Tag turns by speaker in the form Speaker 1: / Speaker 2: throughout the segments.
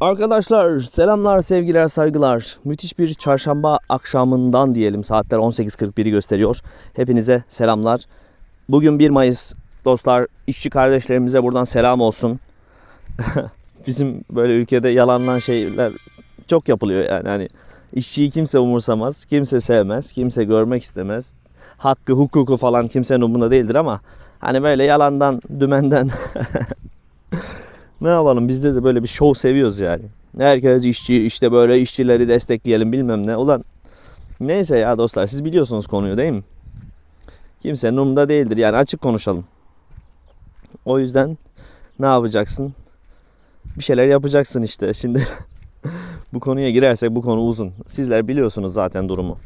Speaker 1: Arkadaşlar selamlar sevgiler saygılar. Müthiş bir çarşamba akşamından diyelim saatler 18.41'i gösteriyor. Hepinize selamlar. Bugün 1 Mayıs dostlar işçi kardeşlerimize buradan selam olsun. Bizim böyle ülkede yalanlanan şeyler çok yapılıyor yani hani işçiyi kimse umursamaz, kimse sevmez, kimse görmek istemez. Hakkı, hukuku falan kimsenin umurunda değildir ama hani böyle yalandan, dümenden ne yapalım bizde de böyle bir show seviyoruz yani. Herkes işçi işte böyle işçileri destekleyelim bilmem ne. Ulan neyse ya dostlar siz biliyorsunuz konuyu değil mi? Kimsenin umurunda değildir yani açık konuşalım. O yüzden ne yapacaksın? Bir şeyler yapacaksın işte. Şimdi bu konuya girersek bu konu uzun. Sizler biliyorsunuz zaten durumu.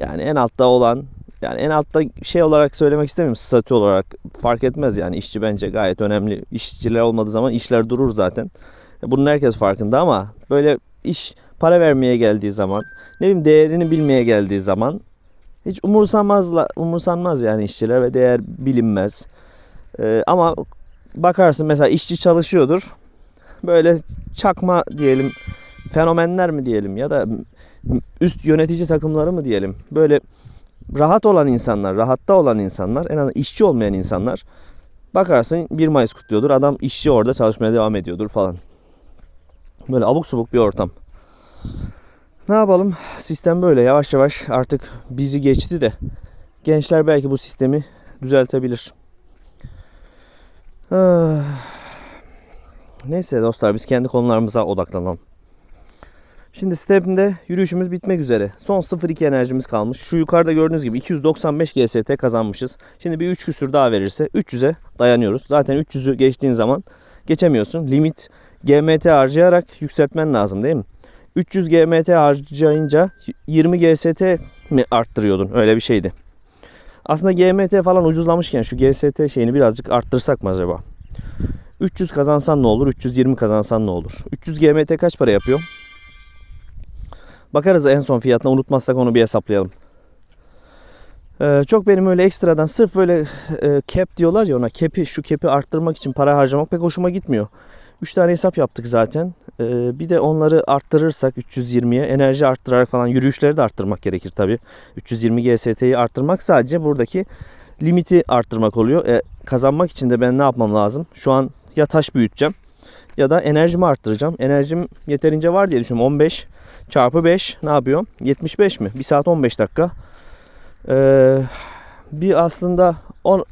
Speaker 1: Yani en altta olan yani en altta şey olarak söylemek istemiyorum statü olarak fark etmez yani işçi bence gayet önemli. İşçiler olmadığı zaman işler durur zaten. Bunun herkes farkında ama böyle iş para vermeye geldiği zaman ne bileyim değerini bilmeye geldiği zaman hiç umursamazla umursanmaz yani işçiler ve değer bilinmez. Ee, ama bakarsın mesela işçi çalışıyordur. Böyle çakma diyelim fenomenler mi diyelim ya da üst yönetici takımları mı diyelim. Böyle rahat olan insanlar, rahatta olan insanlar, en azından işçi olmayan insanlar bakarsın 1 Mayıs kutluyordur. Adam işçi orada çalışmaya devam ediyordur falan. Böyle abuk subuk bir ortam. Ne yapalım? Sistem böyle yavaş yavaş artık bizi geçti de gençler belki bu sistemi düzeltebilir. Ah. Neyse dostlar biz kendi konularımıza odaklanalım. Şimdi step'inde yürüyüşümüz bitmek üzere. Son 0.2 enerjimiz kalmış. Şu yukarıda gördüğünüz gibi 295 GST kazanmışız. Şimdi bir 3 küsür daha verirse 300'e dayanıyoruz. Zaten 300'ü geçtiğin zaman geçemiyorsun. Limit GMT harcayarak yükseltmen lazım değil mi? 300 GMT harcayınca 20 GST mi arttırıyordun? Öyle bir şeydi. Aslında GMT falan ucuzlamışken şu GST şeyini birazcık arttırsak mı acaba? 300 kazansan ne olur? 320 kazansan ne olur? 300 GMT kaç para yapıyor? Bakarız en son fiyatına unutmazsak onu bir hesaplayalım. Ee, çok benim öyle ekstradan sırf böyle e, cap diyorlar ya ona cap'i şu cap'i arttırmak için para harcamak pek hoşuma gitmiyor. 3 tane hesap yaptık zaten. Ee, bir de onları arttırırsak 320'ye enerji arttırarak falan yürüyüşleri de arttırmak gerekir tabi. 320 GST'yi arttırmak sadece buradaki limiti arttırmak oluyor. E, kazanmak için de ben ne yapmam lazım? Şu an ya taş büyüteceğim ya da enerjimi arttıracağım. Enerjim yeterince var diye düşünüyorum. 15 çarpı 5 ne yapıyor? 75 mi? 1 saat 15 dakika. Ee, bir aslında 10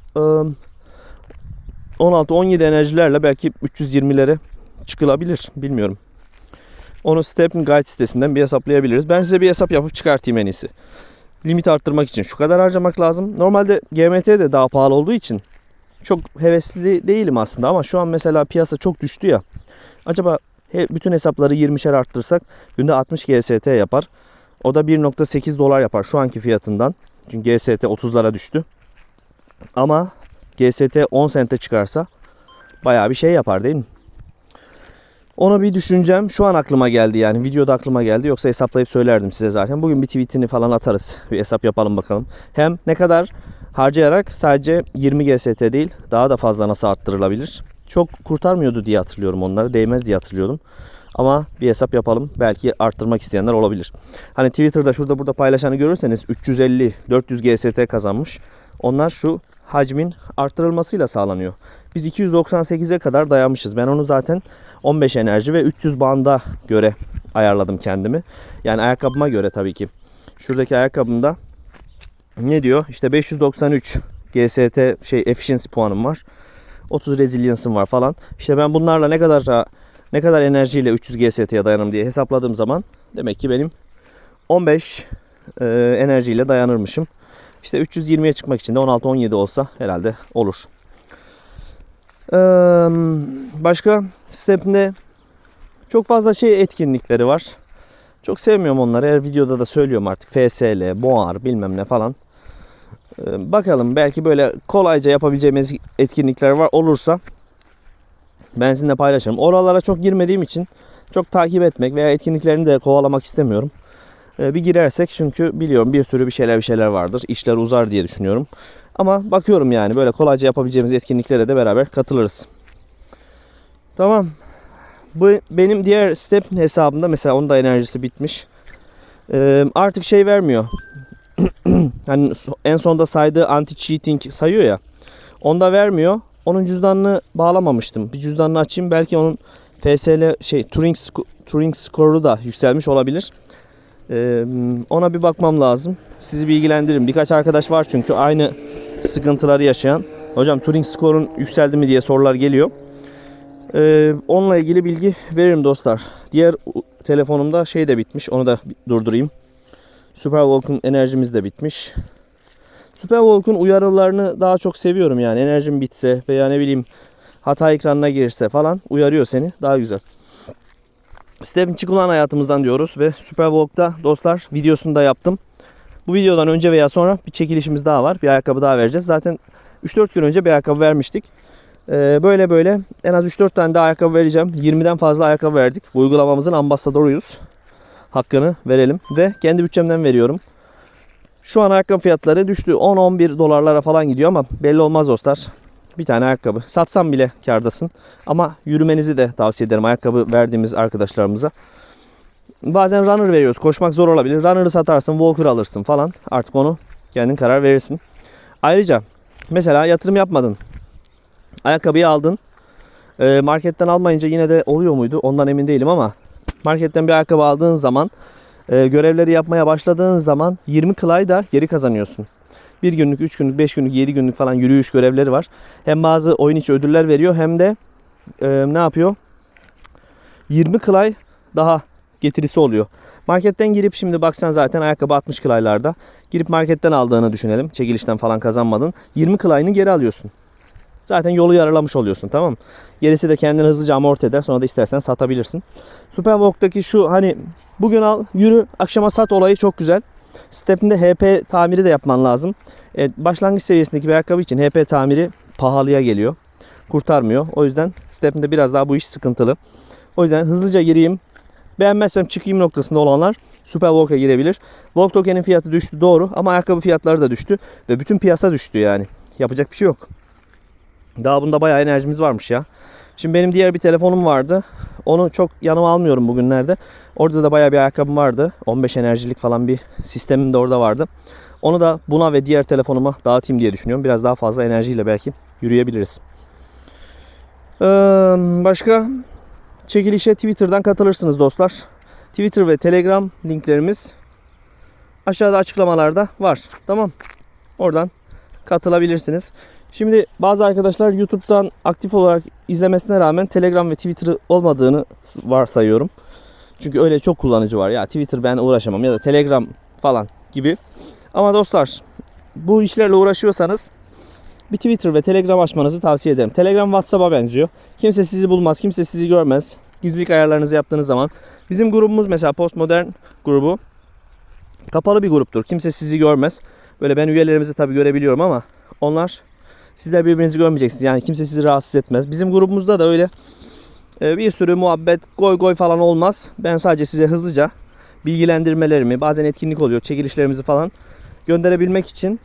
Speaker 1: 16-17 enerjilerle belki 320'lere çıkılabilir. Bilmiyorum. Onu Step'in Guide sitesinden bir hesaplayabiliriz. Ben size bir hesap yapıp çıkartayım en iyisi. Limit arttırmak için şu kadar harcamak lazım. Normalde GMT de daha pahalı olduğu için çok hevesli değilim aslında ama şu an mesela piyasa çok düştü ya. Acaba bütün hesapları 20'şer arttırsak günde 60 GST yapar. O da 1.8 dolar yapar şu anki fiyatından. Çünkü GST 30'lara düştü. Ama GST 10 sente çıkarsa bayağı bir şey yapar değil mi? Onu bir düşüneceğim. Şu an aklıma geldi yani. Videoda aklıma geldi. Yoksa hesaplayıp söylerdim size zaten. Bugün bir tweetini falan atarız. Bir hesap yapalım bakalım. Hem ne kadar harcayarak sadece 20 GST değil daha da fazla nasıl arttırılabilir? Çok kurtarmıyordu diye hatırlıyorum onları. Değmez diye hatırlıyordum. Ama bir hesap yapalım. Belki arttırmak isteyenler olabilir. Hani Twitter'da şurada burada paylaşanı görürseniz 350 400 GST kazanmış. Onlar şu hacmin arttırılmasıyla sağlanıyor. Biz 298'e kadar dayanmışız. Ben onu zaten 15 enerji ve 300 banda göre ayarladım kendimi. Yani ayakkabıma göre tabii ki. Şuradaki ayakkabımda ne diyor? İşte 593 GST şey efficiency puanım var. 30 resilience'ım var falan. İşte ben bunlarla ne kadar ne kadar enerjiyle 300 GST'ye dayanım diye hesapladığım zaman demek ki benim 15 e, enerjiyle dayanırmışım. İşte 320'ye çıkmak için de 16-17 olsa herhalde olur. Ee, başka step'inde çok fazla şey etkinlikleri var. Çok sevmiyorum onları. Her videoda da söylüyorum artık. FSL, Boğar bilmem ne falan. Ee, bakalım belki böyle kolayca yapabileceğimiz etkinlikler var. Olursa ben sizinle paylaşırım. Oralara çok girmediğim için çok takip etmek veya etkinliklerini de kovalamak istemiyorum. Ee, bir girersek çünkü biliyorum bir sürü bir şeyler bir şeyler vardır. İşler uzar diye düşünüyorum. Ama bakıyorum yani böyle kolayca yapabileceğimiz etkinliklere de beraber katılırız. Tamam. Bu benim diğer step hesabımda mesela onun da enerjisi bitmiş. Artık şey vermiyor. hani en sonda saydığı anti cheating sayıyor ya. Onda vermiyor. Onun cüzdanını bağlamamıştım. Bir cüzdanını açayım belki onun FSL şey Turing Turing skoru da yükselmiş olabilir. Ee, ona bir bakmam lazım. Sizi bilgilendiririm. Birkaç arkadaş var çünkü aynı sıkıntıları yaşayan. Hocam Turing skorun yükseldi mi diye sorular geliyor. Ee, onunla ilgili bilgi veririm dostlar. Diğer telefonumda şey de bitmiş. Onu da durdurayım. Superwalk'un enerjimiz de bitmiş. Superwalk'un uyarılarını daha çok seviyorum yani. Enerjim bitse veya ne bileyim hata ekranına girse falan uyarıyor seni. Daha güzel. Step'in çıkılan hayatımızdan diyoruz ve Superwalk'ta dostlar videosunu da yaptım. Bu videodan önce veya sonra bir çekilişimiz daha var. Bir ayakkabı daha vereceğiz. Zaten 3-4 gün önce bir ayakkabı vermiştik. Ee, böyle böyle en az 3-4 tane daha ayakkabı vereceğim. 20'den fazla ayakkabı verdik. Bu uygulamamızın ambasadoruyuz. Hakkını verelim. Ve kendi bütçemden veriyorum. Şu an ayakkabı fiyatları düştü. 10-11 dolarlara falan gidiyor ama belli olmaz dostlar. Bir tane ayakkabı. Satsam bile kardasın. Ama yürümenizi de tavsiye ederim ayakkabı verdiğimiz arkadaşlarımıza. Bazen runner veriyoruz. Koşmak zor olabilir. Runner'ı satarsın, walker alırsın falan. Artık onu kendin karar verirsin. Ayrıca mesela yatırım yapmadın. Ayakkabıyı aldın. Ee, marketten almayınca yine de oluyor muydu? Ondan emin değilim ama marketten bir ayakkabı aldığın zaman e, görevleri yapmaya başladığın zaman 20 klay da geri kazanıyorsun. 1 günlük, 3 günlük, 5 günlük, 7 günlük falan yürüyüş görevleri var. Hem bazı oyun içi ödüller veriyor hem de e, ne yapıyor? 20 klay daha getirisi oluyor. Marketten girip şimdi baksan zaten ayakkabı 60 klaylarda. Girip marketten aldığını düşünelim. Çekilişten falan kazanmadın. 20 klayını geri alıyorsun. Zaten yolu yaralamış oluyorsun tamam mı? Gerisi de kendini hızlıca amorti eder. Sonra da istersen satabilirsin. Superwalk'taki şu hani bugün al yürü akşama sat olayı çok güzel. Step'inde HP tamiri de yapman lazım. E, başlangıç seviyesindeki bir ayakkabı için HP tamiri pahalıya geliyor. Kurtarmıyor. O yüzden Step'inde biraz daha bu iş sıkıntılı. O yüzden hızlıca gireyim. Beğenmezsem çıkayım noktasında olanlar Superwalk'a girebilir. Walk token'in fiyatı düştü doğru ama ayakkabı fiyatları da düştü. Ve bütün piyasa düştü yani. Yapacak bir şey yok. Daha bunda bayağı enerjimiz varmış ya. Şimdi benim diğer bir telefonum vardı. Onu çok yanıma almıyorum bugünlerde. Orada da bayağı bir ayakkabım vardı. 15 enerjilik falan bir sistemim de orada vardı. Onu da buna ve diğer telefonuma dağıtayım diye düşünüyorum. Biraz daha fazla enerjiyle belki yürüyebiliriz. Ee, başka çekilişe Twitter'dan katılırsınız dostlar. Twitter ve Telegram linklerimiz aşağıda açıklamalarda var. Tamam. Oradan katılabilirsiniz. Şimdi bazı arkadaşlar YouTube'dan aktif olarak izlemesine rağmen Telegram ve Twitter olmadığını varsayıyorum. Çünkü öyle çok kullanıcı var. Ya Twitter ben uğraşamam ya da Telegram falan gibi. Ama dostlar bu işlerle uğraşıyorsanız bir Twitter ve Telegram açmanızı tavsiye ederim. Telegram WhatsApp'a benziyor. Kimse sizi bulmaz, kimse sizi görmez. Gizlilik ayarlarınızı yaptığınız zaman. Bizim grubumuz mesela Postmodern grubu kapalı bir gruptur. Kimse sizi görmez. Böyle ben üyelerimizi tabii görebiliyorum ama onlar sizler birbirinizi görmeyeceksiniz. Yani kimse sizi rahatsız etmez. Bizim grubumuzda da öyle e, bir sürü muhabbet, goy goy falan olmaz. Ben sadece size hızlıca bilgilendirmelerimi, bazen etkinlik oluyor, çekilişlerimizi falan gönderebilmek için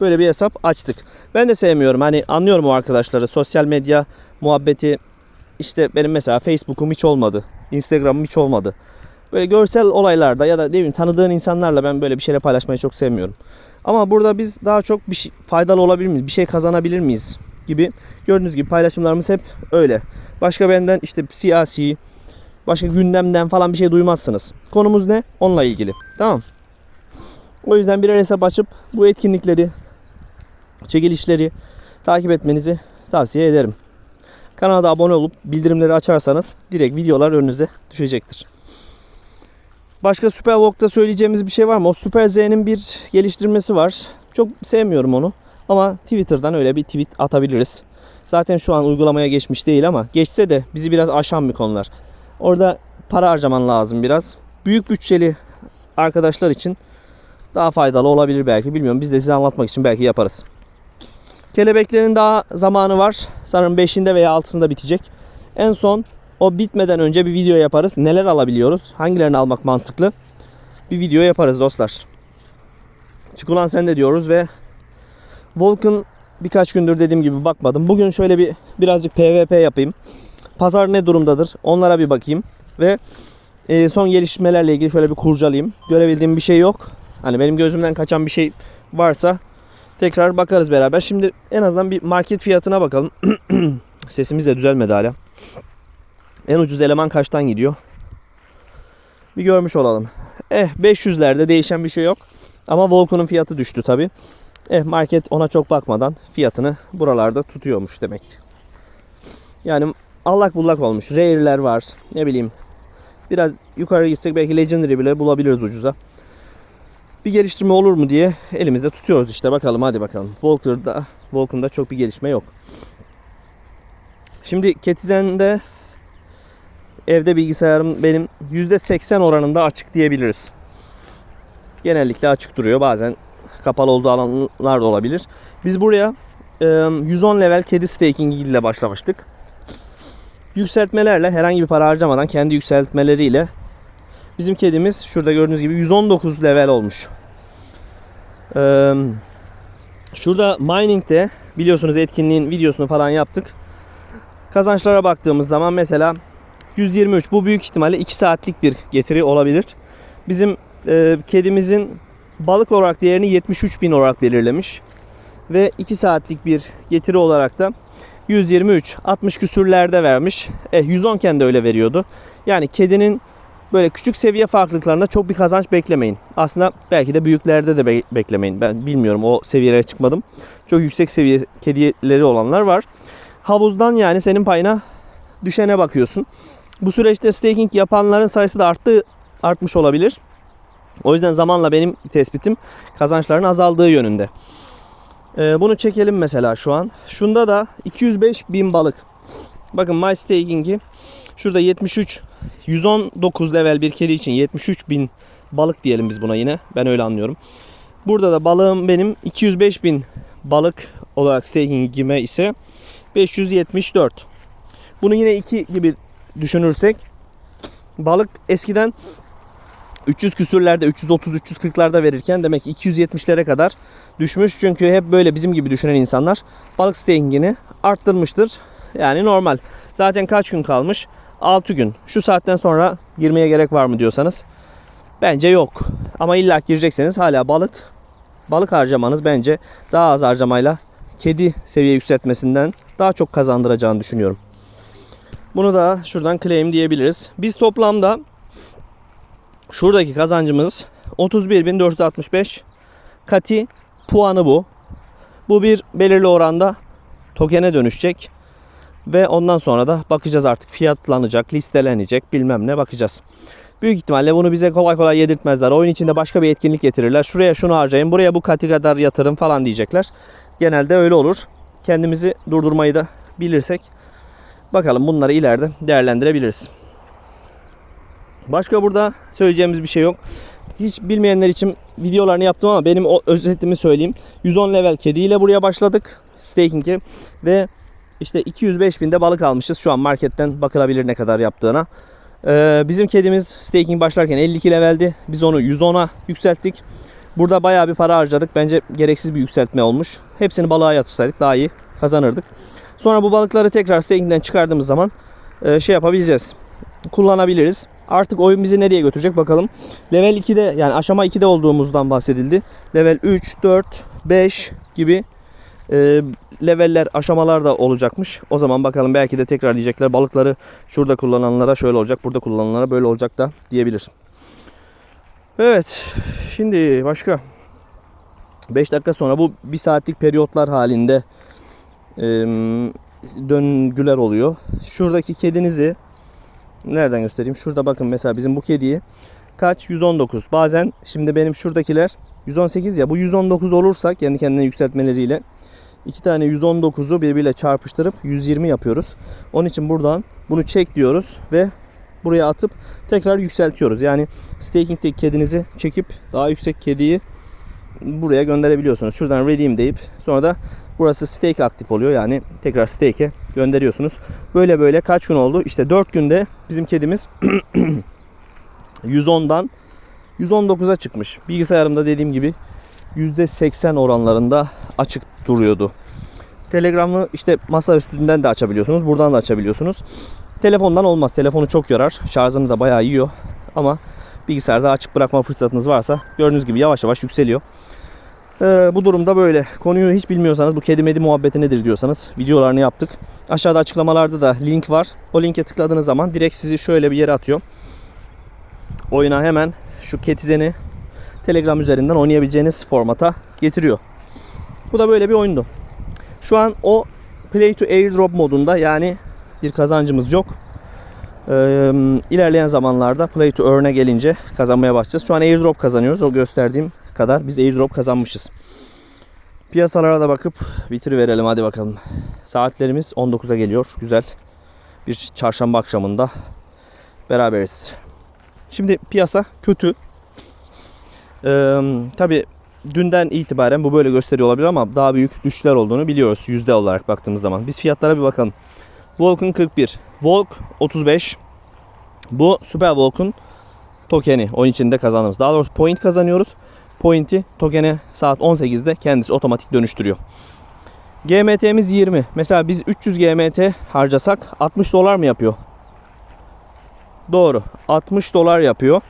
Speaker 1: böyle bir hesap açtık. Ben de sevmiyorum. Hani anlıyorum o arkadaşları. Sosyal medya muhabbeti işte benim mesela Facebook'um hiç olmadı. Instagram'ım hiç olmadı. Böyle görsel olaylarda ya da ne bileyim tanıdığın insanlarla ben böyle bir şeyler paylaşmayı çok sevmiyorum. Ama burada biz daha çok bir şey, faydalı olabilir miyiz? Bir şey kazanabilir miyiz? Gibi. Gördüğünüz gibi paylaşımlarımız hep öyle. Başka benden işte siyasi, başka gündemden falan bir şey duymazsınız. Konumuz ne? Onunla ilgili. Tamam. O yüzden birer hesap açıp bu etkinlikleri, çekilişleri takip etmenizi tavsiye ederim. Kanala abone olup bildirimleri açarsanız direkt videolar önünüze düşecektir. Başka Superwalk'ta söyleyeceğimiz bir şey var mı? O Super Z'nin bir geliştirmesi var. Çok sevmiyorum onu. Ama Twitter'dan öyle bir tweet atabiliriz. Zaten şu an uygulamaya geçmiş değil ama geçse de bizi biraz aşan bir konular. Orada para harcaman lazım biraz. Büyük bütçeli arkadaşlar için daha faydalı olabilir belki. Bilmiyorum. Biz de size anlatmak için belki yaparız. Kelebeklerin daha zamanı var. Sanırım 5'inde veya 6'sında bitecek. En son o bitmeden önce bir video yaparız. Neler alabiliyoruz? Hangilerini almak mantıklı? Bir video yaparız dostlar. Çıkulan sen de diyoruz ve Volk'un birkaç gündür dediğim gibi bakmadım. Bugün şöyle bir birazcık PvP yapayım. Pazar ne durumdadır? Onlara bir bakayım ve e, son gelişmelerle ilgili şöyle bir kurcalayayım. Görebildiğim bir şey yok. Hani benim gözümden kaçan bir şey varsa tekrar bakarız beraber. Şimdi en azından bir market fiyatına bakalım. Sesimiz de düzelmedi hala. En ucuz eleman kaçtan gidiyor? Bir görmüş olalım. Eh 500'lerde değişen bir şey yok. Ama Volco'nun fiyatı düştü tabi. Eh market ona çok bakmadan fiyatını buralarda tutuyormuş demek. Yani allak bullak olmuş. Rare'ler var. Ne bileyim. Biraz yukarı gitsek belki Legendary bile bulabiliriz ucuza. Bir geliştirme olur mu diye elimizde tutuyoruz işte bakalım hadi bakalım. Volker'da, Volkan'da çok bir gelişme yok. Şimdi Ketizen'de evde bilgisayarım benim %80 oranında açık diyebiliriz. Genellikle açık duruyor. Bazen kapalı olduğu alanlar da olabilir. Biz buraya e, 110 level kedi staking ile başlamıştık. Yükseltmelerle herhangi bir para harcamadan kendi yükseltmeleriyle bizim kedimiz şurada gördüğünüz gibi 119 level olmuş. Şurada mining'de biliyorsunuz etkinliğin videosunu falan yaptık. Kazançlara baktığımız zaman mesela 123 bu büyük ihtimalle 2 saatlik bir getiri olabilir. Bizim e, kedimizin balık olarak değerini 73 bin olarak belirlemiş. Ve 2 saatlik bir getiri olarak da 123 60 küsürlerde vermiş. E 110 kendi öyle veriyordu. Yani kedinin böyle küçük seviye farklılıklarında çok bir kazanç beklemeyin. Aslında belki de büyüklerde de be- beklemeyin. Ben bilmiyorum o seviyelere çıkmadım. Çok yüksek seviye kedileri olanlar var. Havuzdan yani senin payına düşene bakıyorsun. Bu süreçte staking yapanların sayısı da arttı artmış olabilir. O yüzden zamanla benim tespitim kazançların azaldığı yönünde. Ee, bunu çekelim mesela şu an. Şunda da 205 bin balık. Bakın My Staking'i şurada 73 119 level bir kedi için 73 bin balık diyelim biz buna yine. Ben öyle anlıyorum. Burada da balığım benim 205 bin balık olarak stakingime ise 574. Bunu yine 2 gibi düşünürsek balık eskiden 300 küsürlerde 330-340'larda verirken demek ki 270'lere kadar düşmüş. Çünkü hep böyle bizim gibi düşünen insanlar balık stakingini arttırmıştır. Yani normal. Zaten kaç gün kalmış? 6 gün. Şu saatten sonra girmeye gerek var mı diyorsanız bence yok. Ama illa girecekseniz hala balık balık harcamanız bence daha az harcamayla kedi seviye yükseltmesinden daha çok kazandıracağını düşünüyorum. Bunu da şuradan claim diyebiliriz. Biz toplamda şuradaki kazancımız 31.465 kati puanı bu. Bu bir belirli oranda tokene dönüşecek. Ve ondan sonra da bakacağız artık fiyatlanacak, listelenecek bilmem ne bakacağız. Büyük ihtimalle bunu bize kolay kolay yedirtmezler. Oyun içinde başka bir etkinlik getirirler. Şuraya şunu harcayın, buraya bu kati kadar yatırım falan diyecekler. Genelde öyle olur. Kendimizi durdurmayı da bilirsek bakalım bunları ileride değerlendirebiliriz. Başka burada söyleyeceğimiz bir şey yok. Hiç bilmeyenler için videolarını yaptım ama benim o özetimi söyleyeyim. 110 level kediyle buraya başladık staking'e ve işte 205 binde balık almışız. Şu an marketten bakılabilir ne kadar yaptığına. Ee, bizim kedimiz staking başlarken 52 leveldi. Biz onu 110'a yükselttik. Burada bayağı bir para harcadık. Bence gereksiz bir yükseltme olmuş. Hepsini balığa yatırsaydık daha iyi kazanırdık. Sonra bu balıkları tekrar staking'den çıkardığımız zaman e, şey yapabileceğiz. Kullanabiliriz. Artık oyun bizi nereye götürecek bakalım. Level 2'de yani aşama 2'de olduğumuzdan bahsedildi. Level 3, 4, 5 gibi e, leveller, aşamalar da olacakmış. O zaman bakalım belki de tekrar diyecekler balıkları şurada kullananlara şöyle olacak, burada kullananlara böyle olacak da diyebilir. Evet. Şimdi başka 5 dakika sonra bu 1 saatlik periyotlar halinde döngüler oluyor. Şuradaki kedinizi nereden göstereyim? Şurada bakın mesela bizim bu kediyi kaç? 119. Bazen şimdi benim şuradakiler 118 ya bu 119 olursa kendi kendine yükseltmeleriyle iki tane 119'u birbiriyle çarpıştırıp 120 yapıyoruz. Onun için buradan bunu çek diyoruz ve buraya atıp tekrar yükseltiyoruz. Yani staking'deki kedinizi çekip daha yüksek kediyi buraya gönderebiliyorsunuz. Şuradan redeem deyip sonra da burası stake aktif oluyor. Yani tekrar stake'e gönderiyorsunuz. Böyle böyle kaç gün oldu? İşte 4 günde bizim kedimiz 110'dan 119'a çıkmış. Bilgisayarımda dediğim gibi %80 oranlarında açık duruyordu. Telegram'ı işte masa üstünden de açabiliyorsunuz. Buradan da açabiliyorsunuz. Telefondan olmaz. Telefonu çok yorar. Şarjını da bayağı yiyor. Ama bilgisayarda açık bırakma fırsatınız varsa gördüğünüz gibi yavaş yavaş yükseliyor. Ee, bu durumda böyle. Konuyu hiç bilmiyorsanız bu kedi medi muhabbeti nedir diyorsanız videolarını yaptık. Aşağıda açıklamalarda da link var. O linke tıkladığınız zaman direkt sizi şöyle bir yere atıyor. Oyuna hemen şu ketizeni Telegram üzerinden oynayabileceğiniz formata getiriyor. Bu da böyle bir oyundu. Şu an o Play to Airdrop modunda yani bir kazancımız yok. Ee, ilerleyen zamanlarda Play to Earn'e gelince kazanmaya başlayacağız. Şu an Airdrop kazanıyoruz. O gösterdiğim kadar biz Airdrop kazanmışız. Piyasalara da bakıp bitiriverelim hadi bakalım. Saatlerimiz 19'a geliyor. Güzel bir çarşamba akşamında beraberiz. Şimdi piyasa kötü. Ee, Tabi dünden itibaren bu böyle gösteriyor olabilir ama daha büyük düşüşler olduğunu biliyoruz yüzde olarak baktığımız zaman. Biz fiyatlara bir bakalım. Volk'un 41, Volk 35. Bu Super Volk'un tokeni oyun içinde kazandığımız. Daha doğrusu point kazanıyoruz. Point'i tokene saat 18'de kendisi otomatik dönüştürüyor. GMT'miz 20. Mesela biz 300 GMT harcasak 60 dolar mı yapıyor? Doğru. 60 dolar yapıyor.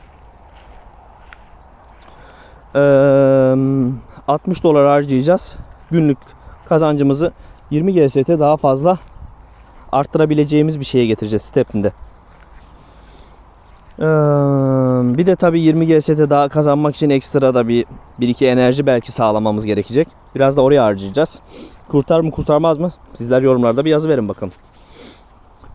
Speaker 1: Ee, 60 dolar harcayacağız. Günlük kazancımızı 20 GST daha fazla arttırabileceğimiz bir şeye getireceğiz step'inde. Ee, bir de tabii 20 GST daha kazanmak için ekstra da bir, bir iki enerji belki sağlamamız gerekecek. Biraz da oraya harcayacağız. Kurtar mı kurtarmaz mı? Sizler yorumlarda bir yazı verin bakalım.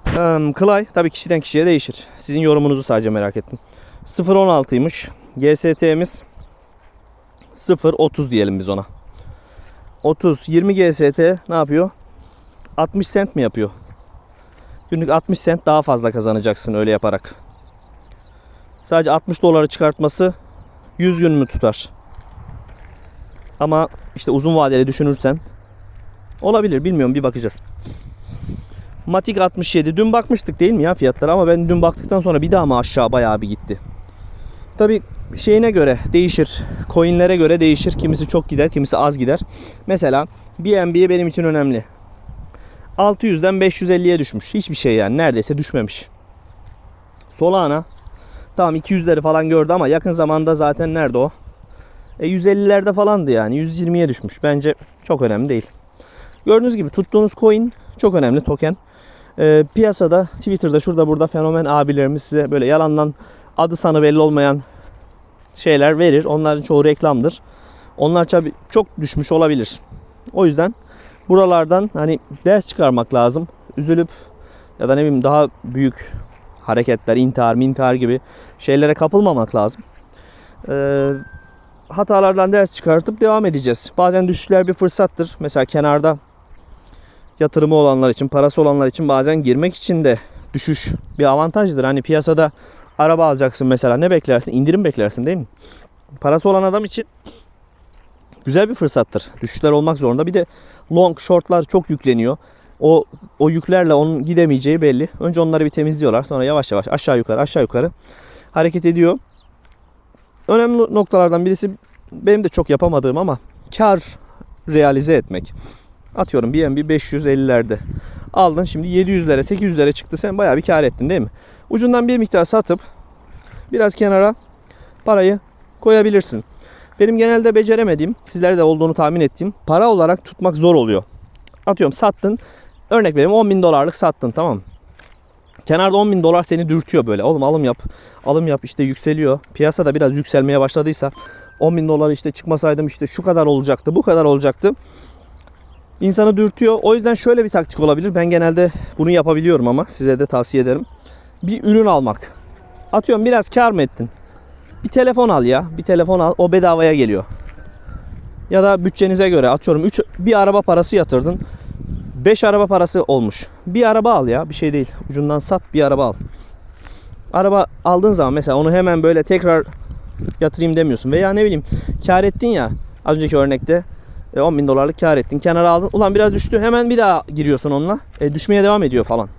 Speaker 1: Ee, Clay tabii kişiden kişiye değişir. Sizin yorumunuzu sadece merak ettim. 0.16'ymış. GST'miz 0.30 diyelim biz ona. 30 20 GST ne yapıyor? 60 cent mi yapıyor? Günlük 60 cent daha fazla kazanacaksın öyle yaparak. Sadece 60 doları çıkartması 100 gün mü tutar? Ama işte uzun vadeli düşünürsen olabilir bilmiyorum bir bakacağız. Matic 67 dün bakmıştık değil mi ya fiyatlara ama ben dün baktıktan sonra bir daha mı aşağı bayağı bir gitti. Tabi şeyine göre değişir. Coinlere göre değişir. Kimisi çok gider, kimisi az gider. Mesela BNB benim için önemli. 600'den 550'ye düşmüş. Hiçbir şey yani neredeyse düşmemiş. Solana tamam 200'leri falan gördü ama yakın zamanda zaten nerede o? E 150'lerde falandı yani. 120'ye düşmüş. Bence çok önemli değil. Gördüğünüz gibi tuttuğunuz coin çok önemli token. E, piyasada Twitter'da şurada burada fenomen abilerimiz size böyle yalandan adı sanı belli olmayan şeyler verir. Onların çoğu reklamdır. Onlar çok düşmüş olabilir. O yüzden buralardan hani ders çıkarmak lazım. Üzülüp ya da ne bileyim daha büyük hareketler, intihar, mintihar gibi şeylere kapılmamak lazım. Ee, hatalardan ders çıkartıp devam edeceğiz. Bazen düşüşler bir fırsattır. Mesela kenarda yatırımı olanlar için, parası olanlar için bazen girmek için de düşüş bir avantajdır. Hani piyasada araba alacaksın mesela ne beklersin? İndirim beklersin değil mi? Parası olan adam için güzel bir fırsattır. Düşüşler olmak zorunda. Bir de long, shortlar çok yükleniyor. O o yüklerle onun gidemeyeceği belli. Önce onları bir temizliyorlar. Sonra yavaş yavaş aşağı yukarı aşağı yukarı hareket ediyor. Önemli noktalardan birisi benim de çok yapamadığım ama kar realize etmek. Atıyorum BNB 550'lerde. Aldın şimdi 700'lere 800'lere çıktı. Sen bayağı bir kar ettin değil mi? Ucundan bir miktar satıp biraz kenara parayı koyabilirsin. Benim genelde beceremediğim, sizlere de olduğunu tahmin ettiğim para olarak tutmak zor oluyor. Atıyorum sattın. Örnek vereyim 10 bin dolarlık sattın tamam? Kenarda 10 bin dolar seni dürtüyor böyle. Oğlum alım yap. Alım yap işte yükseliyor. Piyasada biraz yükselmeye başladıysa 10 bin dolar işte çıkmasaydım işte şu kadar olacaktı bu kadar olacaktı. İnsanı dürtüyor. O yüzden şöyle bir taktik olabilir. Ben genelde bunu yapabiliyorum ama size de tavsiye ederim. Bir ürün almak. Atıyorum biraz kar mı ettin? Bir telefon al ya. Bir telefon al. O bedavaya geliyor. Ya da bütçenize göre atıyorum 3 bir araba parası yatırdın. 5 araba parası olmuş. Bir araba al ya. Bir şey değil. Ucundan sat bir araba al. Araba aldığın zaman mesela onu hemen böyle tekrar yatırayım demiyorsun. Veya ne bileyim kar ettin ya. Az önceki örnekte 10 bin dolarlık kar ettin. Kenara aldın. Ulan biraz düştü. Hemen bir daha giriyorsun onunla. E, düşmeye devam ediyor falan.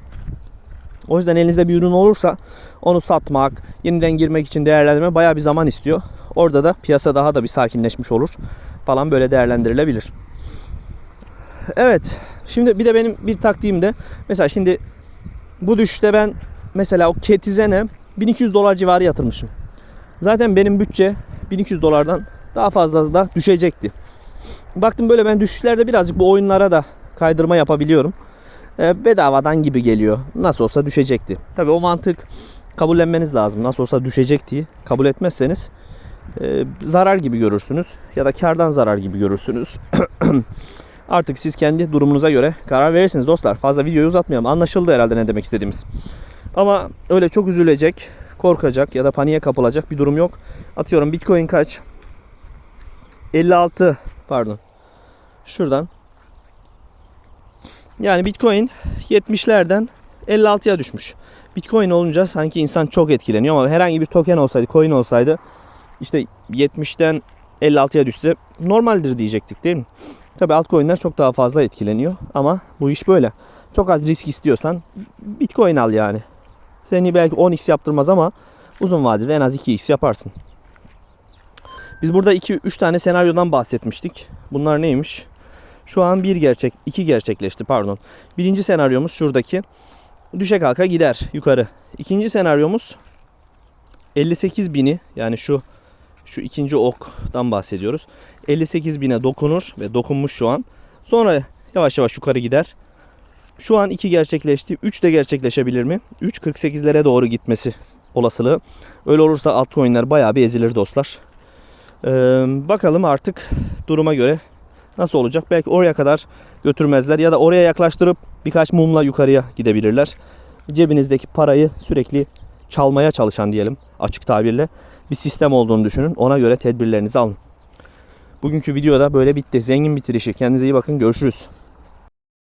Speaker 1: O yüzden elinizde bir ürün olursa onu satmak, yeniden girmek için değerlendirme bayağı bir zaman istiyor. Orada da piyasa daha da bir sakinleşmiş olur falan böyle değerlendirilebilir. Evet Şimdi bir de benim bir taktiğim de mesela şimdi bu düşüşte ben mesela o Ketizene 1200 dolar civarı yatırmışım. Zaten benim bütçe 1200 dolardan daha fazla da düşecekti. Baktım böyle ben düşüşlerde birazcık bu oyunlara da kaydırma yapabiliyorum. E, bedavadan gibi geliyor. Nasıl olsa düşecekti. Tabii o mantık kabullenmeniz lazım. Nasıl olsa düşecek diye kabul etmezseniz e, zarar gibi görürsünüz ya da kardan zarar gibi görürsünüz. Artık siz kendi durumunuza göre karar verirsiniz dostlar. Fazla videoyu uzatmayalım. Anlaşıldı herhalde ne demek istediğimiz. Ama öyle çok üzülecek, korkacak ya da paniğe kapılacak bir durum yok. Atıyorum Bitcoin kaç? 56 pardon. Şuradan. Yani Bitcoin 70'lerden 56'ya düşmüş. Bitcoin olunca sanki insan çok etkileniyor ama herhangi bir token olsaydı, coin olsaydı işte 70'ten 56'ya düşse normaldir diyecektik değil mi? Tabii altcoin'ler çok daha fazla etkileniyor ama bu iş böyle. Çok az risk istiyorsan Bitcoin al yani. Seni belki 10x yaptırmaz ama uzun vadede en az 2x yaparsın. Biz burada 2-3 tane senaryodan bahsetmiştik. Bunlar neymiş? Şu an bir gerçek, iki gerçekleşti pardon. Birinci senaryomuz şuradaki. Düşe kalka gider yukarı. İkinci senaryomuz 58 bini yani şu şu ikinci oktan bahsediyoruz. 58 bine dokunur ve dokunmuş şu an. Sonra yavaş yavaş yukarı gider. Şu an 2 gerçekleşti. 3 de gerçekleşebilir mi? 3 48'lere doğru gitmesi olasılığı. Öyle olursa altcoin'ler bayağı bir ezilir dostlar. Ee, bakalım artık duruma göre nasıl olacak? Belki oraya kadar götürmezler ya da oraya yaklaştırıp birkaç mumla yukarıya gidebilirler. Cebinizdeki parayı sürekli çalmaya çalışan diyelim açık tabirle bir sistem olduğunu düşünün. Ona göre tedbirlerinizi alın. Bugünkü videoda böyle bitti. Zengin bitirişi. Kendinize iyi bakın. Görüşürüz.